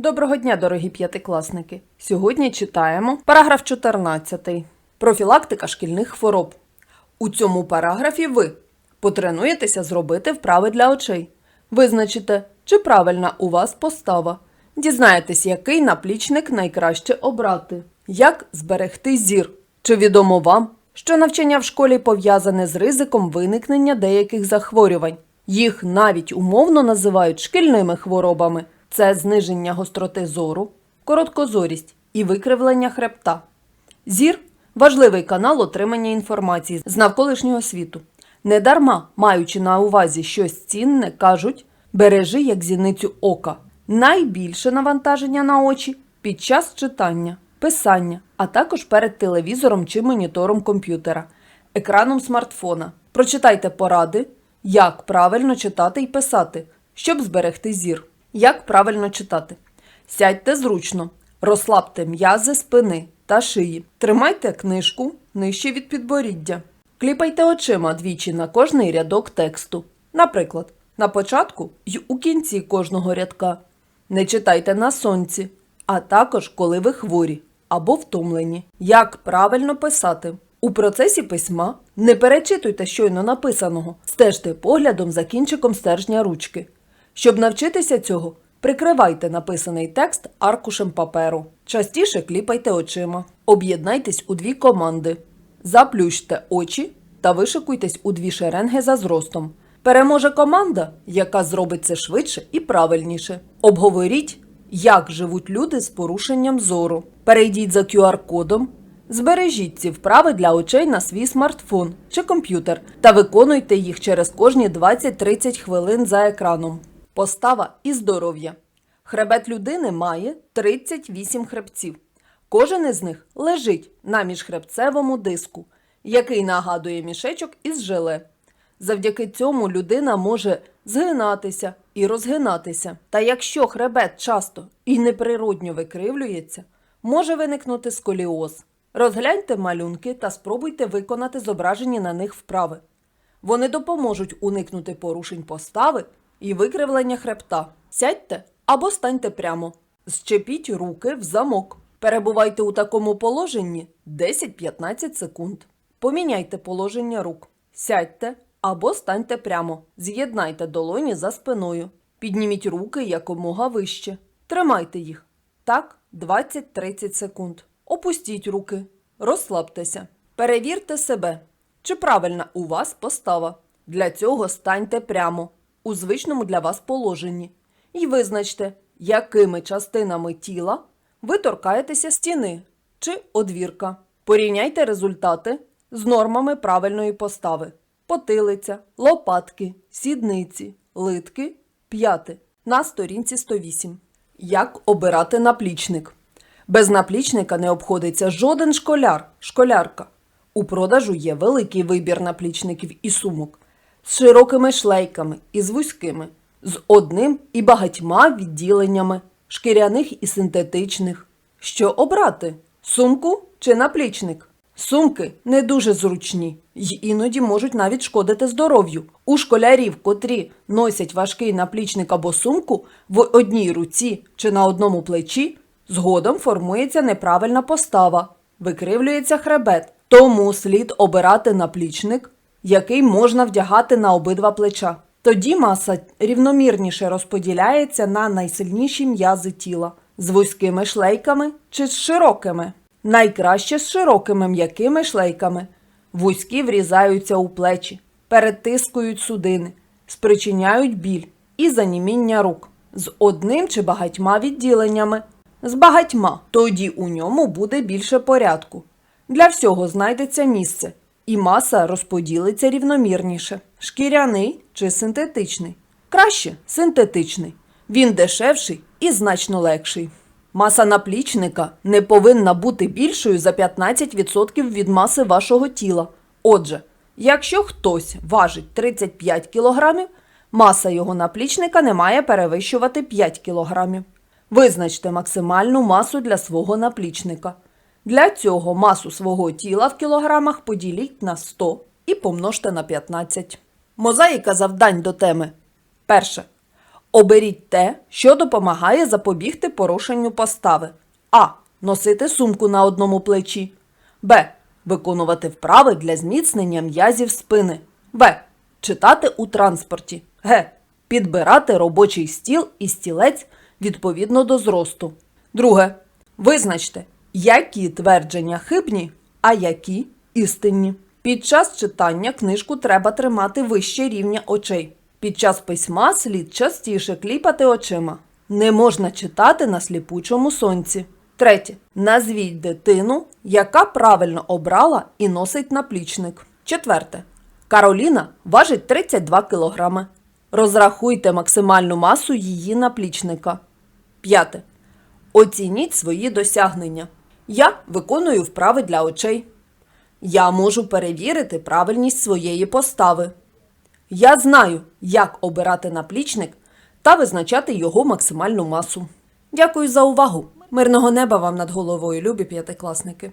Доброго дня, дорогі п'ятикласники! Сьогодні читаємо параграф 14. Профілактика шкільних хвороб. У цьому параграфі ви потренуєтеся зробити вправи для очей. Визначите, чи правильна у вас постава. Дізнаєтесь, який наплічник найкраще обрати. Як зберегти зір. Чи відомо вам, що навчання в школі пов'язане з ризиком виникнення деяких захворювань? Їх навіть умовно називають шкільними хворобами. Це зниження гостроти зору, короткозорість і викривлення хребта. Зір важливий канал отримання інформації з навколишнього світу. Недарма, маючи на увазі щось цінне, кажуть бережи як зіницю ока. Найбільше навантаження на очі під час читання, писання, а також перед телевізором чи монітором комп'ютера, екраном смартфона. Прочитайте поради, як правильно читати і писати, щоб зберегти зір. Як правильно читати? Сядьте зручно, розслабте м'язи спини та шиї. Тримайте книжку нижче від підборіддя. Кліпайте очима двічі на кожний рядок тексту. Наприклад, на початку й у кінці кожного рядка. Не читайте на сонці, а також коли ви хворі або втомлені. Як правильно писати? У процесі письма не перечитуйте щойно написаного, стежте поглядом за кінчиком стержня ручки. Щоб навчитися цього, прикривайте написаний текст аркушем паперу. Частіше кліпайте очима. Об'єднайтесь у дві команди. Заплющте очі та вишикуйтесь у дві шеренги за зростом. Переможе команда, яка зробить це швидше і правильніше. Обговоріть, як живуть люди з порушенням зору. Перейдіть за QR-кодом, збережіть ці вправи для очей на свій смартфон чи комп'ютер та виконуйте їх через кожні 20-30 хвилин за екраном. Постава і здоров'я. Хребет людини має 38 хребців. Кожен із них лежить на міжхребцевому диску, який нагадує мішечок із желе. Завдяки цьому людина може згинатися і розгинатися. Та якщо хребет часто і неприродньо викривлюється, може виникнути сколіоз. Розгляньте малюнки та спробуйте виконати зображені на них вправи. Вони допоможуть уникнути порушень постави і викривлення хребта. Сядьте або станьте прямо. Зчепіть руки в замок. Перебувайте у такому положенні 10-15 секунд. Поміняйте положення рук. Сядьте або станьте прямо. З'єднайте долоні за спиною. Підніміть руки якомога вище. Тримайте їх. Так, 20-30 секунд. Опустіть руки. Розслабтеся. Перевірте себе, чи правильна у вас постава. Для цього станьте прямо у звичному для вас положенні. І визначте, якими частинами тіла ви торкаєтеся стіни чи одвірка. Порівняйте результати з нормами правильної постави: потилиця, лопатки, сідниці, литки, п'яти на сторінці 108. Як обирати наплічник? Без наплічника не обходиться жоден школяр, школярка. У продажу є великий вибір наплічників і сумок з широкими шлейками і з вузькими, з одним і багатьма відділеннями, шкіряних і синтетичних. Що обрати? Сумку чи наплічник? Сумки не дуже зручні й іноді можуть навіть шкодити здоров'ю. У школярів, котрі носять важкий наплічник або сумку в одній руці чи на одному плечі, згодом формується неправильна постава, викривлюється хребет. Тому слід обирати наплічник, який можна вдягати на обидва плеча. Тоді маса рівномірніше розподіляється на найсильніші м'язи тіла з вузькими шлейками чи з широкими. Найкраще з широкими м'якими шлейками. Вузькі врізаються у плечі, перетискують судини, спричиняють біль і заніміння рук з одним чи багатьма відділеннями. З багатьма тоді у ньому буде більше порядку. Для всього знайдеться місце, і маса розподілиться рівномірніше. Шкіряний чи синтетичний? Краще синтетичний. Він дешевший і значно легший. Маса наплічника не повинна бути більшою за 15% від маси вашого тіла. Отже, якщо хтось важить 35 кг, маса його наплічника не має перевищувати 5 кг. Визначте максимальну масу для свого наплічника. Для цього масу свого тіла в кілограмах поділіть на 100 і помножте на 15. Мозаїка завдань до теми. Перше. Оберіть те, що допомагає запобігти порушенню постави. А. Носити сумку на одному плечі. Б. Виконувати вправи для зміцнення м'язів спини. В. Читати у транспорті. Г. Підбирати робочий стіл і стілець відповідно до зросту. Друге. Визначте, які твердження хибні, а які істинні. Під час читання книжку треба тримати вище рівня очей. Під час письма слід частіше кліпати очима. Не можна читати на сліпучому сонці. Третє. Назвіть дитину, яка правильно обрала і носить наплічник. Четверте. Кароліна важить 32 кг. Розрахуйте максимальну масу її наплічника. П'яте. Оцініть свої досягнення. Я виконую вправи для очей. Я можу перевірити правильність своєї постави. Я знаю, як обирати наплічник та визначати його максимальну масу. Дякую за увагу! Мирного неба вам над головою, любі п'ятикласники!